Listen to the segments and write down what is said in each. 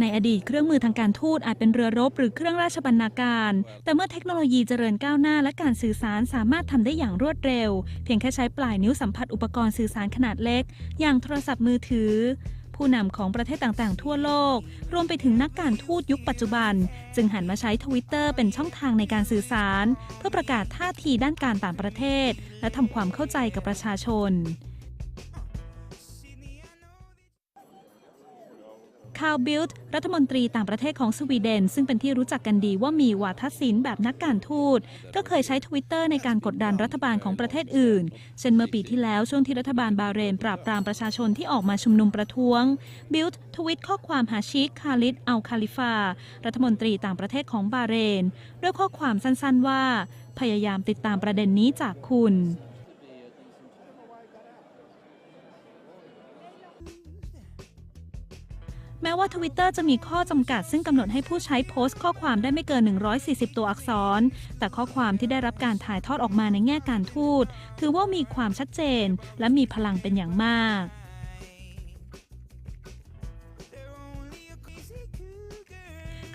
ในอดีตเครื่องมือทางการทูตอาจเป็นเรือรบหรือเครื่องราชบรรณาการ แต่เมื่อเทคโนโลยีเจริญก้าวหน้าและการสื่อสารสามารถทำได้อย่างรวดเร็ว เพียงแค่ใช้ปลายนิ้วสัมผัสอุปกรณ์สื่อสารขนาดเล็ก อย่างโทรศัพท์มือถือ ผู้นำของประเทศต่างๆ ทั่วโลก รวมไปถึงนักการทูตยุคปัจจุบัน จึงหันมาใช้ทวิตเตอร์เป็นช่องทางในการสื่อสาร เพื่อประกาศท่าทีด้านการต่างประเทศ และทำความเข้าใจกับประชาชน คาร์บิลต์รัฐมนตรีต่างประเทศของสวีเดน ซึ่งเป็นที่รู้จักกันดีว่ามีวาทศิลป์แบบนักการทูต ก็เคยใช้ทวิตเตอร์ในการกดดันรัฐบาลของประเทศอื่น เช่นเมื่อปีที่แล้วช่วงที่รัฐบาลบาเรน ปราบปรามประชาชนที่ออกมาชุมนุมประท้วง บิลต์ทวิตข้อความหาชิคคาลิดอัลคาลิฟา รัฐมนตรีต่างประเทศของบาเรน ด้วยข้อความสั้นๆว่า พยายามติดตามประเด็นนี้จากคุณ แม้ว่าทวิตเตอร์จะมีข้อจำกัดซึ่งกำหนดให้ผู้ใช้โพสต์ข้อความได้ไม่เกิน 140 ตัวอักษร แต่ข้อความที่ได้รับการถ่ายทอดออกมาในแง่การทูต ถือว่ามีความชัดเจน และมีพลังเป็นอย่างมาก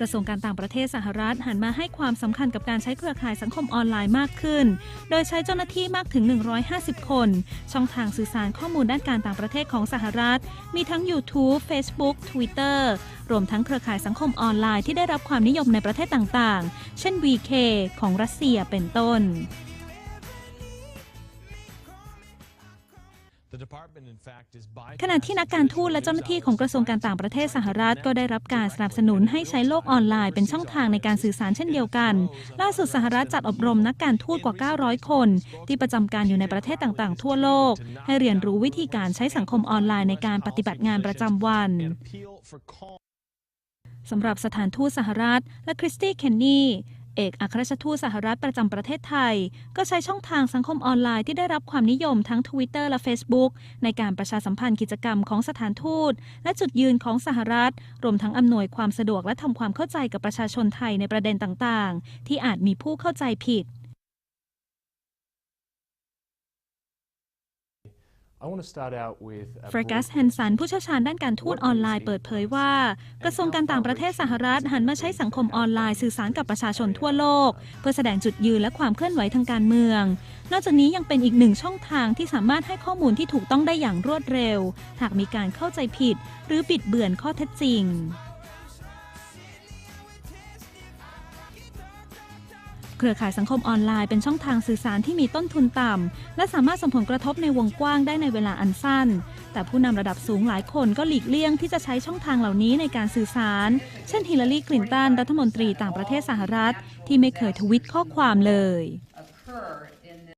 กระทรวงการต่างประเทศสหรัฐหันมาให้ความสำคัญกับการใช้เครือข่ายสังคมออนไลน์มากขึ้น โดยใช้เจ้าหน้าที่มากถึง 150 คน ช่องทางสื่อสารข้อมูลด้านการต่างประเทศของสหรัฐ มีทั้ง YouTube Facebook Twitter รวมทั้งเครือข่ายสังคมออนไลน์ที่ได้รับความนิยมในประเทศต่างๆ เช่น VK ของรัสเซียเป็นต้น ขณะที่นักการทูตและเจ้าหน้าที่ของกระทรวงการต่างประเทศสหรัฐ ก็ได้รับการสนับสนุนให้ใช้โลกออนไลน์เป็นช่องทางในการสื่อสารเช่นเดียวกัน ล่าสุดสหรัฐจัดอบรมนักการทูตกว่า 900 คน ที่ประจำการอยู่ในประเทศต่างๆ ทั่วโลก ให้เรียนรู้วิธีการใช้สังคมออนไลน์ในการปฏิบัติงานประจำวันสำหรับสถานทูตสหรัฐ และคริสตี้เคนนี เอกอัครราชทูตสหรัฐประจำประเทศไทย ก็ใช้ช่องทางสังคมออนไลน์ที่ได้รับความนิยมทั้ง Twitter และ Facebook ในการประชาสัมพันธ์กิจกรรมของสถานทูต และจุดยืนของสหรัฐ รวมทั้งอำนวยความสะดวกและทำความเข้าใจกับประชาชนไทยในประเด็นต่างๆ ที่อาจมีผู้เข้าใจผิด เฟรกัสแฮนสันผู้เชี่ยวชาญด้านการทูตออนไลน์เปิดเผยว่า กระทรวงการต่างประเทศสหรัฐหันมาใช้สังคมออนไลน์สื่อสารกับประชาชนทั่วโลก เพื่อแสดงจุดยืนและความเคลื่อนไหวทางการเมือง นอกจากนี้ยังเป็นอีกหนึ่งช่องทางที่สามารถให้ข้อมูลที่ถูกต้องได้อย่างรวดเร็ว หากมีการเข้าใจผิด หรือบิดเบือนข้อเท็จจริง เครือข่ายสังคมออนไลน์เป็นช่องทางสื่อสารที่มีต้นทุนต่ำ และสามารถส่งผลกระทบในวงกว้างได้ในเวลาอันสั้น แต่ผู้นำระดับสูงหลายคนก็หลีกเลี่ยงที่จะใช้ช่องทางเหล่านี้ในการสื่อสาร เช่นฮิลลารี คลินตัน รัฐมนตรีต่างประเทศสหรัฐ ที่ไม่เคยทวิตข้อความเลย